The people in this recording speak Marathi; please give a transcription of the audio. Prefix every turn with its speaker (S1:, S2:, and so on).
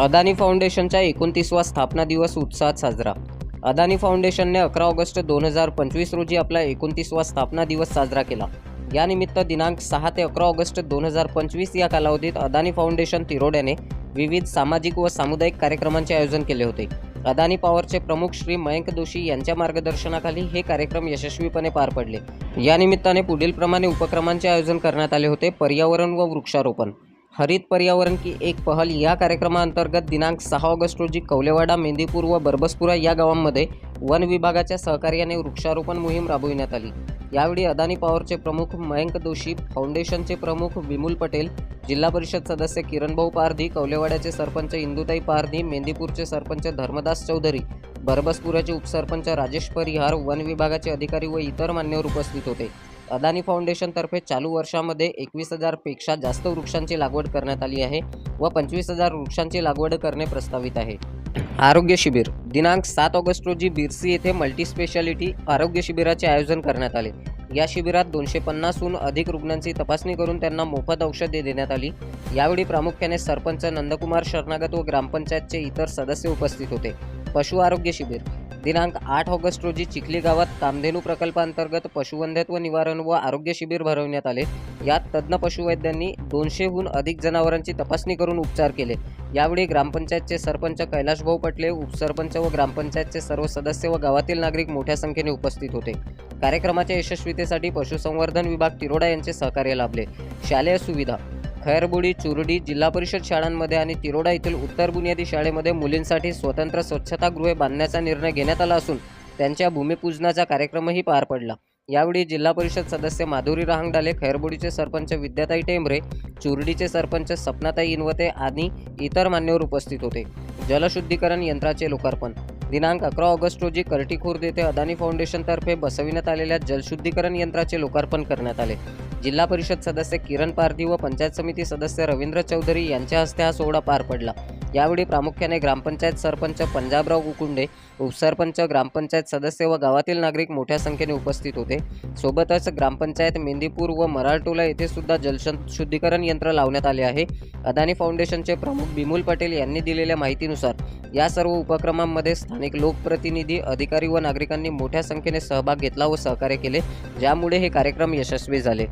S1: अदानी फाउंडेशनचा एकोणतीसवा स्थापना दिवस उत्साहात साजरा. अदानी फाउंडेशनने अकरा ऑगस्ट दोन हजार पंचवीस रोजी आपला एकोणतीसवा स्थापना दिवस साजरा केला. यानिमित्त दिनांक सहा ते अकरा ऑगस्ट दोन हजार पंचवीस या कालावधीत अदानी फाउंडेशन तिरोड्याने विविध सामाजिक व सामुदायिक कार्यक्रमांचे आयोजन केले होते. अदानी पॉवरचे प्रमुख श्री मयंक दोशी यांच्या मार्गदर्शनाखाली हे कार्यक्रम यशस्वीपणे पार पडले. या निमित्ताने पुढील प्रमाणे उपक्रमांचे आयोजन करण्यात आले होते पर्यावरण व वृक्षारोपण. हरित पर्यावरण की एक पहल या कार्यक्रमाअंतर्गत दिनांक सहा ऑगस्ट रोजी कौलेवाडा मेंदीपूर व बरबसपुरा या गावांमध्ये वन विभागाच्या सहकार्याने वृक्षारोपण मोहीम राबविण्यात आली. यावेळी अदानी पॉवरचे प्रमुख मयंक दोशी फाउंडेशनचे प्रमुख विमुल पटेल जिल्हा परिषद सदस्य किरणभाऊ पारधी कौलेवाड्याचे सरपंच इंदुताई पारधी मेंदीपूरचे सरपंच धर्मदास चौधरी बरबसपुराचे उपसरपंच राजेश परिहार वन विभागाचे अधिकारी व इतर मान्यवर उपस्थित होते. अदानी फाउंडेशनतर्फे चालू वर्षामध्ये एकवीस हजारपेक्षा जास्त वृक्षांची लागवड करण्यात आली आहे व पंचवीस हजार वृक्षांची लागवड करणे प्रस्तावित आहे. आरोग्य शिबिर. दिनांक सात ऑगस्ट रोजी बिरसी येथे मल्टी स्पेशालिटी आरोग्य शिबिराचे आयोजन करण्यात आले. या शिबिरात दोनशे पन्नासहून अधिक रुग्णांची तपासणी करून त्यांना मोफत औषधे देण्यात आली. यावेळी प्रामुख्याने सरपंच नंदकुमार शरणागत व ग्रामपंचायतचे इतर सदस्य उपस्थित होते. पशु आरोग्य शिबिर. दिनांक आठ ऑगस्ट रोजी चिखली गावात कामधेनू प्रकल्पांतर्गत पशुवंध्यत्व निवारण व आरोग्य शिबिर भरवण्यात आले. यात तज्ज्ञ पशुवैद्यांनी दोनशेहून अधिक जनावरांची तपासणी करून उपचार केले. यावेळी ग्रामपंचायतचे सरपंच कैलाशभाऊ पटले उपसरपंच व ग्रामपंचायतचे सर्व सदस्य व गावातील नागरिक मोठ्या संख्येने उपस्थित होते. कार्यक्रमाच्या यशस्वीतेसाठी पशुसंवर्धन विभाग तिरोडा यांचे सहकार्य लाभले. शालेय सुविधा खैरबुडी चुरडी जिल्हा परिषद शाळांमध्ये आणि तिरोडा येथील उत्तर बुनियादी शाळेमध्ये मुलींसाठी स्वतंत्र स्वच्छतागृहे बांधण्याचा निर्णय घेण्यात आला असून त्यांच्या भूमिपूजनाचा कार्यक्रमही पार पडला. यावेळी जिल्हा परिषद सदस्य माधुरी रहांगडाले खैरबुडीचे सरपंच विद्याताई टेंबरे चुरडीचे सरपंच सपनाताई इनवते आणि इतर मान्यवर उपस्थित होते. जलशुद्धीकरण यंत्राचे लोकार्पण दिनांक अकरा ऑगस्ट रोजी कर्टी खुर्द येथे अदानी फाउंडेशनतर्फे बसविण्यात आलेल्या जलशुद्धीकरण यंत्राचे लोकार्पण करण्यात आले. जिल्हा परिषद सदस्य किरण पारधी व पंचायत समिती सदस्य रवींद्र चौधरी यांच्या हस्ते हा सोहळा पार पडला. यावेळी प्रामुख्याने ग्रामपंचायत सरपंच पंजाबराव उकुंडे उपसरपंच ग्रामपंचायत सदस्य व गावातील नागरिक मोठ्या संख्येने उपस्थित होते. सोबतच ग्रामपंचायत मेंदीपूर व मराठोला येथे सुद्धा जलशुद्धीकरण यंत्र लावण्यात आले आहे. अदानी फाउंडेशनचे प्रमुख बिमुल पटेल यांनी दिलेल्या माहितीनुसार या सर्व उपक्रमांमध्ये स्थानिक लोकप्रतिनिधी अधिकारी व नागरिकांनी मोठ्या संख्येने सहभाग घेतला व सहकार्य केले ज्यामुळे हे कार्यक्रम यशस्वी झाले.